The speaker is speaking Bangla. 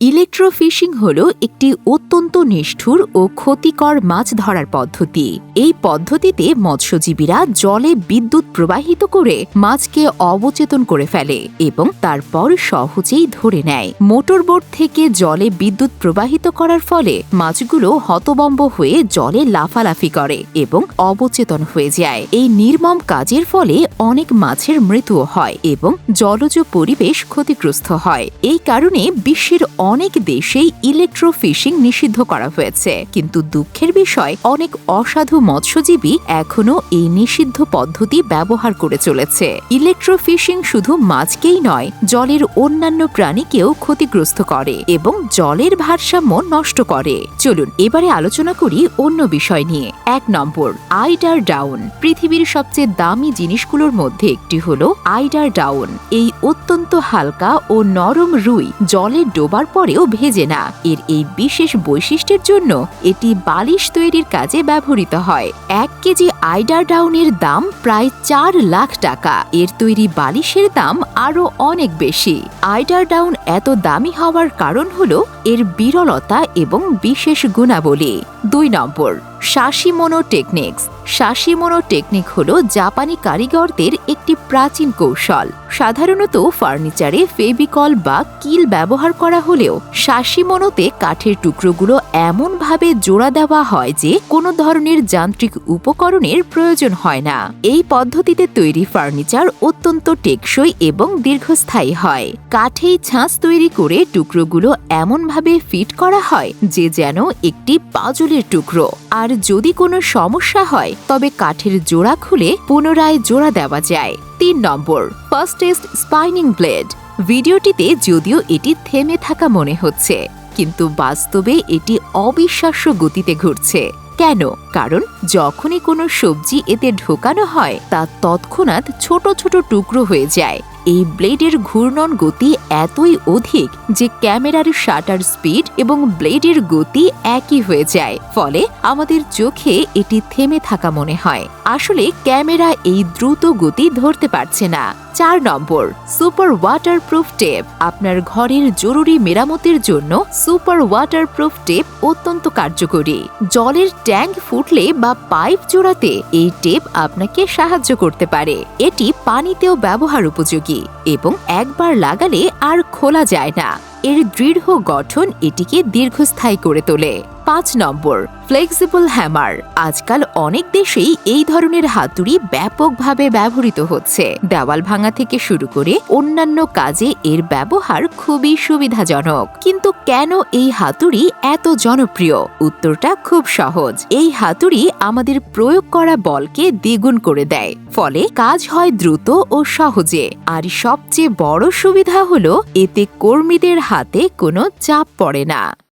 ইলেকট্রোফিশিং হল একটি অত্যন্ত নিষ্ঠুর ও ক্ষতিকর মাছ ধরার পদ্ধতি। এই পদ্ধতিতে মৎস্যজীবীরা জলে বিদ্যুৎ প্রবাহিত করে মাছকে অবচেতন করে ফেলে এবং তারপর সহজেই ধরে নেয়। মোটরবোট থেকে জলে বিদ্যুৎ প্রবাহিত করার ফলে মাছগুলো হতবম্ব হয়ে জলে লাফালাফি করে এবং অবচেতন হয়ে যায়। এই নির্মম কাজের ফলে অনেক মাছের মৃত্যুও হয় এবং জলজ পরিবেশ ক্ষতিগ্রস্ত হয়। এই কারণে বিশ্বের অনেক দেশেই ইলেকট্রোফিশিং নিষিদ্ধ করা হয়েছে। কিন্তু দুঃখের বিষয়, অনেক অসাধু মৎস্যজীবী এখনও এই নিষিদ্ধ পদ্ধতি ব্যবহার করে চলেছে। ইলেকট্রোফিশিং শুধু মাছকেই নয়, জলের অন্যান্য প্রাণীকেও ক্ষতিগ্রস্ত করে এবং জলের ভারসাম্য নষ্ট করে। চলুন, এবারে আলোচনা করি অন্য বিষয় নিয়ে। এক নম্বর আইডার ডাউন পৃথিবীর সবচেয়ে দামি জিনিসগুলোর মধ্যে একটি হলো আইডার ডাউন এই অত্যন্ত হালকা ও নরম রুই জলে ডোবার পরেও ভেজে না। এর এই বিশেষ বৈশিষ্ট্যের জন্য এটি বালিশ তৈরির কাজে ব্যবহৃত হয়। এক কেজি আইডার ডাউনের দাম প্রায় চার লাখ টাকা। এর তৈরি বালিশের দাম আরও অনেক বেশি। আইডার ডাউন এত দামি হওয়ার কারণ হল এর বিরলতা এবং বিশেষ গুণাবলী। দুই নম্বর শাসিমোনো টেকনিক্স। শাসিমোনো টেকনিক হল জাপানি কারিগরদের একটি প্রাচীন কৌশল। সাধারণত ফার্নিচারে ফেবিকল বা কিল ব্যবহার করা হলেও শাসিমোনোতে কাঠের টুকরোগুলো এমনভাবে জোড়া দেওয়া হয় যে কোনো ধরনের যান্ত্রিক উপকরণের প্রয়োজন হয় না। এই পদ্ধতিতে তৈরি ফার্নিচার অত্যন্ত টেকসই এবং দীর্ঘস্থায়ী হয়। কাঠেই ছাঁচ তৈরি করে টুকরোগুলো এমনভাবে ফিট করা হয় যে যেন একটি পাজলের টুকরো। আর যদি কোনো সমস্যা হয় তবে কাঠের জোড়া খুলে পুনরায় জোড়া দেওয়া যায়। তিন নম্বর ফার্স্টেস্ট স্পাইনিং ব্লেড ভিডিওটিতে যদিও এটি থেমে থাকা মনে হচ্ছে, কিন্তু বাস্তবে এটি অবিশ্বাস্য গতিতে ঘুরছে। কেন? কারণ যখনই কোনো সবজি এতে ঢোকানো হয়, তা তৎক্ষণাৎ ছোট ছোট টুকরো হয়ে যায়। এই ব্লেডের ঘূর্ণন গতি এতই অধিক যে ক্যামেরার শাটার স্পিড এবং ব্লেডের গতি একই হয়ে যায়। ফলে আমাদের চোখে এটি থেমে থাকা মনে হয়। আসলে ক্যামেরা এই দ্রুত গতি ধরতে পারছে না। চার নম্বর, সুপার ওয়াটারপ্রুফ টেপ। আপনার ঘরের জরুরি মেরামতের জন্য সুপার ওয়াটারপ্রুফ টেপ অত্যন্ত কার্যকরী। জলের ট্যাঙ্ক ফুটলে বা পাইপ জোড়াতে এই টেপ আপনাকে সাহায্য করতে পারে। এটি পানিতেও ব্যবহার উপযোগী। এবং একবার লাগালে আর খোলা যায় না। এর দৃঢ় গঠন এটিকে দীর্ঘস্থায়ী করে তোলে। পাঁচ নম্বর ফ্লেক্সিবল হ্যামার আজকাল অনেক দেশেই এই ধরনের হাতুড়ি ব্যাপকভাবে ব্যবহৃত হচ্ছে। দেওয়াল ভাঙা থেকে শুরু করে অন্যান্য কাজে এর ব্যবহার খুবই সুবিধাজনক। কিন্তু কেন এই হাতুড়ি এত জনপ্রিয়? উত্তরটা খুব সহজ। এই হাতুড়ি আমাদের প্রয়োগ করা বলকে দ্বিগুণ করে দেয়। ফলে কাজ হয় দ্রুত ও সহজে। আর সবচেয়ে বড় সুবিধা হলো, এতে কর্মীদের হাতে কোনো চাপ পড়ে না।